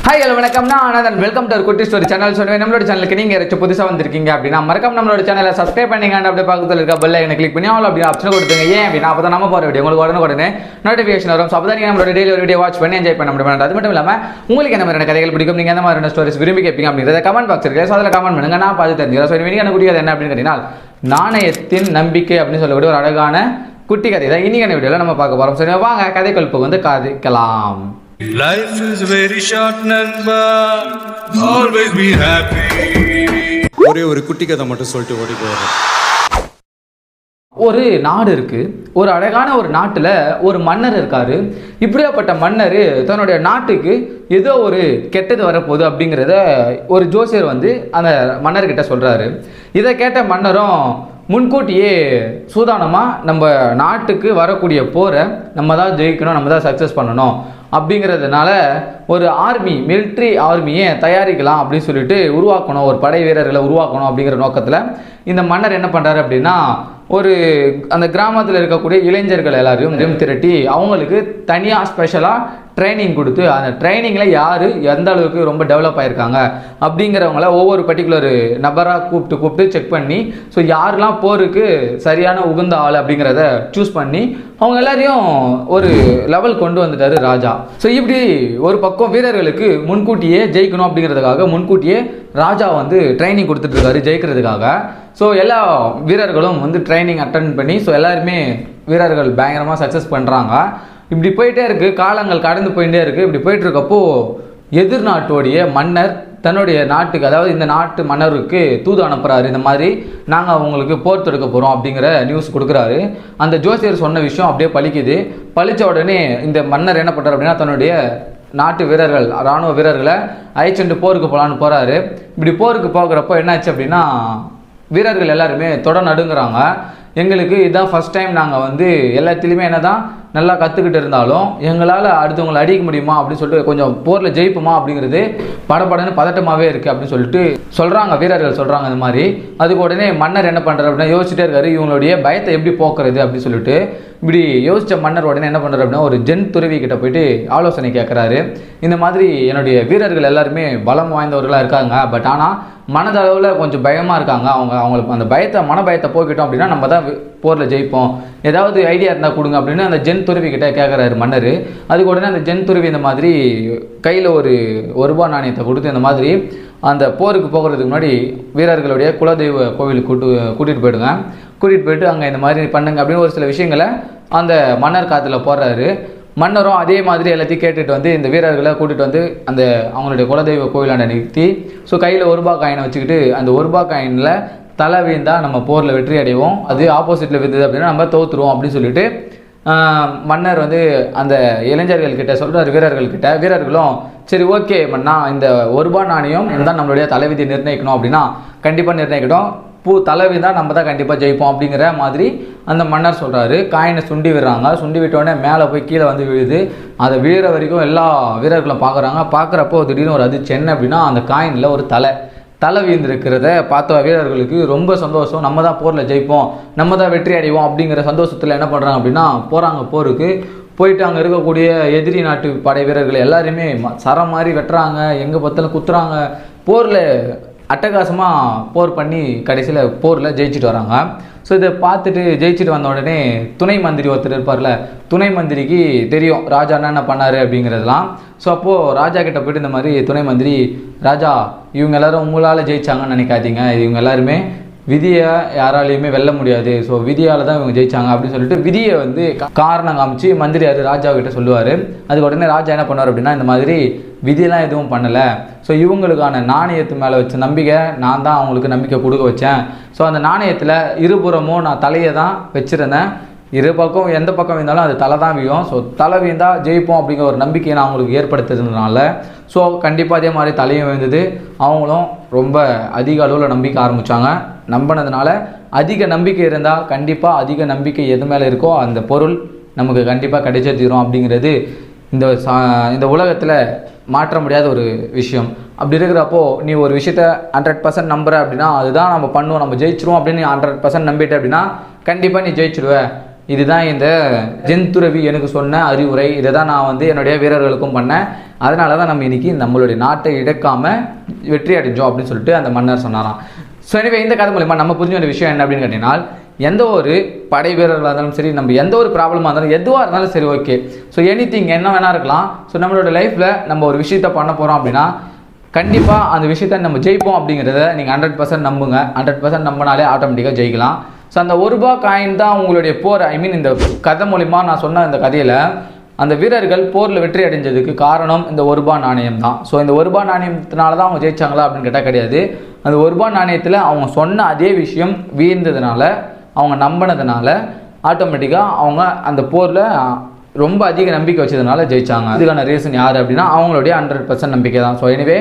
Hi hello வணக்கம். நான் Anandan welcome to Kutti story channel சொல்லுவேன் நம்மளோட சேனலுக்கு நீங்கள் யாராச்சும் புதுசாக வந்திருக்கீங்க அப்படின்னா மறக்காம நம்மளோட சேனலை சப்ஸ்கிரைப் பண்ணிங்க அப்படியே பக்கத்தில் இருக்க பெல்ல எனக்கு கிளிக் பண்ணி அவ்வளோ அப்படி ஆப்ஷன் கொடுத்துங்க ஏன் அப்படின்னா அப்போ தான் நம்ம போகிற வீடியோ உங்களுக்கு உடனே உடனே நோட்டிஃபிகேஷன் வரும். ஸோ அப்போ தான் நீங்கள் நம்மளோட டெய்லி ஒரு வீடியோ வாட்ச் பண்ணி என்ஜாய் பண்ண முடியும். அது மட்டும் இல்லாமல் உங்களுக்கு என்ன மாதிரியான கதைகள் பிடிக்கும்? நீங்கள் எந்த மாதிரியான ஸ்டோரிஸ் விரும்பி கேட்பீங்க அப்படிங்கிறத கமெண்ட் பாக்ஸ் இருக்கு. ஸோ அதில் கமெண்ட் பண்ணுங்க. நான் பார்த்து தெரிஞ்சுக்கிறேன். ஸோ இன்னைக்கு எனக்கு குடிக்கிறது என்ன அப்படின்னு கேட்டீங்கன்னா நாணயத்தின் நம்பிக்கை அப்படின்னு சொல்லக்கூடிய ஒரு அழகான குட்டி கதை. தான் இன்னைக்கான வீடியோவில் நம்ம பார்க்க போகிறோம் சரி வாங்க கதைக்கொழுப்பு வந்து கதைக்கலாம். Life is very short, Namba. Always be happy. ஒரே ஒரு குட்டி கதை மட்டும் சொல்லிட்டு ஓடி போயிடுறேன் ஒரு நாடு இருக்கு ஒரு அழகான ஒரு நாட்டில் ஒரு மன்னர் இருக்காரு இப்படியாப்பட்ட மன்னர் தன்னுடைய நாட்டுக்கு ஏதோ ஒரு கெட்டது வரப்போகுது அப்படிங்கிறத ஒரு ஜோசியர் வந்து அந்த மன்னர்கிட்ட சொல்றாரு இதை கேட்ட மன்னரும் முன்கூட்டியே சூதானமாக நம்ம நாட்டுக்கு வரக்கூடிய போரை நம்ம தான் ஜெயிக்கணும் நம்ம தான் சக்ஸஸ் பண்ணணும் அப்படிங்கிறதுனால ஒரு ஆர்மி மிலிட்ரி ஆர்மியை தயாரிக்கலாம் அப்படின்னு சொல்லிட்டு உருவாக்கணும் ஒரு படை வீரர்களை உருவாக்கணும் அப்படிங்கிற நோக்கத்தில் இந்த மன்னர் என்ன பண்ணுறாரு அப்படின்னா ஒரு அந்த கிராமத்தில் இருக்கக்கூடிய இளைஞர்கள் எல்லாரையும் திரட்டி அவங்களுக்கு தனியாக ஸ்பெஷலாக ட்ரைனிங் கொடுத்து அந்த ட்ரைனிங்கில் யார் எந்த அளவுக்கு ரொம்ப டெவலப் ஆயிருக்காங்க அப்படிங்கிறவங்கள ஒவ்வொரு பர்டிகுலர் நபராக கூப்பிட்டு கூப்பிட்டு செக் பண்ணி ஸோ யாரெல்லாம் போருக்கு சரியான உகந்த ஆள் அப்படிங்கிறத சூஸ் பண்ணி அவங்க எல்லாரையும் ஒரு லெவல் கொண்டு வந்துட்டாரு ராஜா. ஸோ இப்படி ஒரு பக்கம் வீரர்களுக்கு முன்கூட்டியே ஜெயிக்கணும் அப்படிங்கிறதுக்காக முன்கூட்டியே ராஜா வந்து ட்ரைனிங் கொடுத்துட்டு இருக்காரு ஜெயிக்கிறதுக்காக. ஸோ எல்லா வீரர்களும் வந்து ட்ரைனிங் அட்டன் பண்ணி ஸோ எல்லாருமே வீரர்கள் பயங்கரமாக சக்ஸஸ் பண்ணுறாங்க இப்படி போயிட்டே இருக்குது காலங்கள் கடந்து போயிட்டே இருக்குது இப்படி போயிட்டு இருக்கப்போ எதிர்நாட்டோடைய மன்னர் தன்னுடைய நாட்டுக்கு அதாவது இந்த நாட்டு மன்னருக்கு தூது அனுப்புகிறாரு இந்த மாதிரி நாங்கள் அவங்களுக்கு போர் தொடுக்க போகிறோம் அப்படிங்கிற நியூஸ் கொடுக்குறாரு. அந்த ஜோசியர் சொன்ன விஷயம் அப்படியே பழிக்குது பழித்த உடனே இந்த மன்னர் என்ன பண்ணுறாரு அப்படின்னா தன்னுடைய நாட்டு வீரர்கள் இராணுவ வீரர்களை அழைச்சிட்டு போருக்கு போகலான்னு போகிறாரு இப்படி போருக்கு போகிறப்போ என்னாச்சு அப்படின்னா வீரர்கள் எல்லாருமே தொட நடுங்கிறாங்க. எங்களுக்கு இதான் ஃபஸ்ட் டைம் நாங்கள் வந்து எல்லாத்துலேயுமே என்ன தான் நல்லா கற்றுக்கிட்டு இருந்தாலும் எங்களால் அடுத்தவங்களை அடிக்க முடியுமா அப்படின்னு சொல்லிட்டு கொஞ்சம் போரில் ஜெயிப்போமா அப்படிங்கிறது படப்படன்னு பதட்டமாகவே இருக்குது அப்படின்னு சொல்லிட்டு சொல்கிறாங்க வீரர்கள் சொல்கிறாங்க இந்த மாதிரி. அதுக்கு உடனே மன்னர் என்ன பண்ணுறாரு அப்படின்னா யோசிச்சுட்டே இருக்காரு இவங்களுடைய பயத்தை எப்படி போக்குறது அப்படின்னு சொல்லிட்டு. இப்படி யோசித்த மன்னர் உடனே என்ன பண்ணுறாரு அப்படின்னா ஒரு ஜென் துறவி கிட்ட போயிட்டு ஆலோசனை கேட்குறாரு இந்த மாதிரி என்னுடைய வீரர்கள் எல்லாருமே பலம் வாய்ந்தவர்களாக இருக்காங்க பட் ஆனால் மனதளவில் கொஞ்சம் பயமாக இருக்காங்க. அவங்க அவங்களுக்கு அந்த பயத்தை மன பயத்தை போக்கிட்டோம் அப்படின்னா நம்ம தான் போரில் ஜெயிப்போம். ஏதாவது ஐடியா இருந்தால் கொடுங்க அப்படின்னு அந்த ஜென் துருவி கிட்டே கேட்குறாரு மன்னர். அதுக்கு உடனே அந்த ஜென் துருவி இந்த மாதிரி கையில் ஒரு ஒரு ரூபாய் நாணயத்தை கொடுத்து இந்த மாதிரி அந்த போருக்கு போகிறதுக்கு முன்னாடி வீரர்களுடைய குலதெய்வ கோவிலுக்கு கூட்டு கூட்டிகிட்டு போயிடுங்க. கூட்டிகிட்டு போயிட்டு அங்கே இந்த மாதிரி பண்ணுங்க அப்படின்னு ஒரு சில விஷயங்களை அந்த மன்னர் காற்றுல போடுறாரு. மன்னரும் அதே மாதிரி எல்லாத்தையும் கேட்டுட்டு வந்து இந்த வீரர்களை கூட்டிட்டு வந்து அந்த அவங்களுடைய குலதெய்வ கோயிலாண்ட நிறுத்தி ஸோ கையில் ஒரு ரூபா காயினை வச்சுக்கிட்டு அந்த ஒரு ரூபா காயினில் தலை வீழ்ந்தால் நம்ம போரில் வெற்றி அடைவோம். அது ஆப்போசிட்டில் விழுது அப்படின்னா நம்ம தோற்றுருவோம் அப்படின்னு சொல்லிட்டு மன்னர் வந்து அந்த இளைஞர்கள் கிட்ட சொல்கிறார் வீரர்கள் கிட்ட. வீரர்களும் சரி ஓகே மன்னா இந்த ஒரு ரூபாய் நாணயம் தான் நம்மளுடைய தலைவிதி நிர்ணயிக்கணும் அப்படின்னா கண்டிப்பாக நிர்ணயிக்கணும் பூ தலைவி தான் நம்ம தான் கண்டிப்பாக ஜெயிப்போம் அப்படிங்கிற மாதிரி அந்த மன்னர் சொல்கிறாரு காயினை சுண்டி விடுறாங்க. சுண்டி விட்டோடனே மேலே போய் கீழே வந்து விழுது. அதை விழுற வரைக்கும் எல்லா வீரர்களும் பார்க்குறாங்க பார்க்குறப்போ திடீர்னு ஒரு அதிர்ச்சி. என்ன அப்படின்னா அந்த காயினில் ஒரு தலை. தலை வீழ்ந்திருக்கிறத பார்த்த வீரர்களுக்கு ரொம்ப சந்தோஷம். நம்ம தான் போரில் ஜெயிப்போம். நம்ம தான் வெற்றி அடைவோம் அப்படிங்கிற சந்தோஷத்தில் என்ன பண்ணுறாங்க அப்படின்னா போகிறாங்க போருக்கு. போயிட்டு அங்கே இருக்கக்கூடிய எதிரி நாட்டு படை வீரர்கள் எல்லாருமே ம- சரம் மாதிரி வெட்டுறாங்க. எங்கே பார்த்தாலும் குத்துறாங்க. போரில் அட்டகாசமாக போர் பண்ணி கடைசியில் போரில் ஜெயிச்சுட்டு வராங்க. ஸோ இதை பார்த்துட்டு ஜெயிச்சுட்டு வந்த உடனே துணை மந்திரி ஒருத்தர் இருப்பார்ல துணை மந்திரிக்கு தெரியும் ராஜா என்னென்ன பண்ணார் அப்படிங்கிறதெல்லாம். ஸோ அப்போது ராஜா கிட்ட போயிட்டு இந்த மாதிரி துணை மந்திரி ராஜா இவங்க எல்லாரும் உங்களால் ஜெயிச்சாங்கன்னு நினைக்காதீங்க. இவங்க எல்லாருமே விதியை யாராலையுமே வெல்ல முடியாது. ஸோ விதியால் தான் இவங்க ஜெயிச்சாங்க அப்படின்னு சொல்லிட்டு விதியை வந்து காரணம் காமிச்சு மந்திரியார் ராஜா கிட்ட சொல்லுவார். அதுக்கு உடனே ராஜா என்ன பண்ணுவார் அப்படின்னா இந்த மாதிரி விதியெல்லாம் எதுவும் பண்ணலை. ஸோ இவங்களுக்கான நாணயத்து மேலே வச்ச நம்பிக்கை நான் தான் அவங்களுக்கு நம்பிக்கை கொடுக்க வச்சேன். ஸோ அந்த நாணயத்தில் இருபுறமும் நான் தலையை தான் வச்சுருந்தேன். இரு பக்கம் எந்த பக்கம் இருந்தாலும் அது தலை தான் வீழும். ஸோ தலை வீழ்ந்தால் ஜெயிப்போம் அப்படிங்கிற ஒரு நம்பிக்கையை நான் அவங்களுக்கு ஏற்படுத்துறதுனால ஸோ கண்டிப்பாக அதே மாதிரி தலையும் விழுந்தது. அவங்களும் ரொம்ப அதிக அளவில் நம்பிக்கை ஆரம்பித்தாங்க நம்பினதுனால அதிக நம்பிக்கை இருந்தால் கண்டிப்பாக அதிக நம்பிக்கை எது மேலே இருக்கோ அந்த பொருள் நமக்கு கண்டிப்பாக கிடைச்சே தீரும் அப்படிங்கிறது இந்த சா இந்த உலகத்தில் மாற்ற முடியாத ஒரு விஷயம். அப்படி இருக்கிறப்போ நீ ஒரு விஷயத்த ஹண்ட்ரட் பர்சன்ட் நம்புற அப்படின்னா அதுதான் நம்ம பண்ணுவோம். நம்ம ஜெயிச்சிருவோம் அப்படின்னு நீ ஹண்ட்ரட் பர்சன்ட் நம்பிட்ட அப்படின்னா கண்டிப்பாக நீ ஜெயிச்சிடுவ இதுதான் இந்த ஜென்துறவி எனக்கு சொன்ன அறிவுரை. இதை தான் நான் வந்து என்னுடைய வீரர்களுக்கும் பண்ணேன். அதனால தான் நம்ம இன்னைக்கு நம்மளுடைய நாட்டை இழக்காமல் வெற்றி அடைஞ்சோம் அப்படின்னு சொல்லிட்டு அந்த மன்னர் சொன்னாராம். ஸோ எனவே இந்த கதை மூலிமா நம்ம புரிஞ்ச ஒரு விஷயம் என்ன அப்படின்னு கேட்டீங்கன்னா எந்த ஒரு படை வீரர்களாக இருந்தாலும் சரி நம்ம எந்த ஒரு ப்ராப்ளமாக இருந்தாலும் எதுவாக இருந்தாலும் சரி ஓகே ஸோ எனி என்ன வேணா இருக்கலாம். ஸோ நம்மளோட லைஃப்பில் நம்ம ஒரு விஷயத்த பண்ண போகிறோம் அப்படின்னா கண்டிப்பாக அந்த விஷயத்த நம்ம ஜெயிப்போம் அப்படிங்கிறத நீங்கள் ஹண்ட்ரட் பர்சன்ட் நம்புங்க. ஹண்ட்ரட் பர்சன்ட் நம்பினாலே ஆட்டோமேட்டிக்காக ஜெயிக்கலாம். ஸோ அந்த ஒரு ரூபா காயின் தான் உங்களுடைய போர் ஐ மீன் இந்த கதை மூலிமா நான் சொன்ன இந்த கதையில் அந்த வீரர்கள் போரில் வெற்றி அடைஞ்சதுக்கு காரணம் இந்த ஒரு ரூபா நாணயம் தான். ஸோ இந்த ஒரு ரூபா நாணயத்தினால தான் அவங்க ஜெயிச்சாங்களா அப்படின்னு கேட்டால் கிடையாது. அந்த ஒரு ரூபா நாணயத்தில் அவங்க சொன்ன அதே விஷயம் வீழ்ந்ததுனால அவங்க நம்பினதுனால ஆட்டோமேட்டிக்காக அவங்க அந்த போரில் ரொம்ப அதிக நம்பிக்கை வச்சதுனால ஜெயிச்சாங்க. இதுக்கான ரீசன் யார் அப்படின்னா அவங்களுடைய ஹண்ட்ரட் பர்சன்ட் நம்பிக்கை தான் ஸோ எனிவே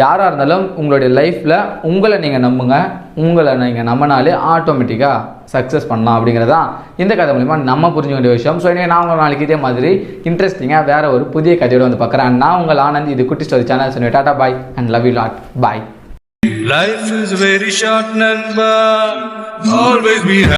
யாராக இருந்தாலும் உங்களுடைய லைஃப்பில் உங்களை நீங்கள் நம்புங்க. உங்களை நீங்கள் நம்பினாலே ஆட்டோமேட்டிக்காக சக்ஸஸ் பண்ணலாம் அப்படிங்கிறதான் இந்த கதை மூலிமா நம்ம புரிஞ்சுக்க வேண்டிய விஷயம். ஸோ எனவே நான் உங்கள் நாளைக்கு இதே மாதிரி இன்ட்ரெஸ்டிங்காக வேறு ஒரு புதிய கதையோடு வந்து பார்க்குறேன். நான் உங்கள் ஆனந்த் இது குட்டி ஸ்டோரி சேனல் சொன்னேன் tata bye and love you lot bye Life is very short, Nanba. Always be happy.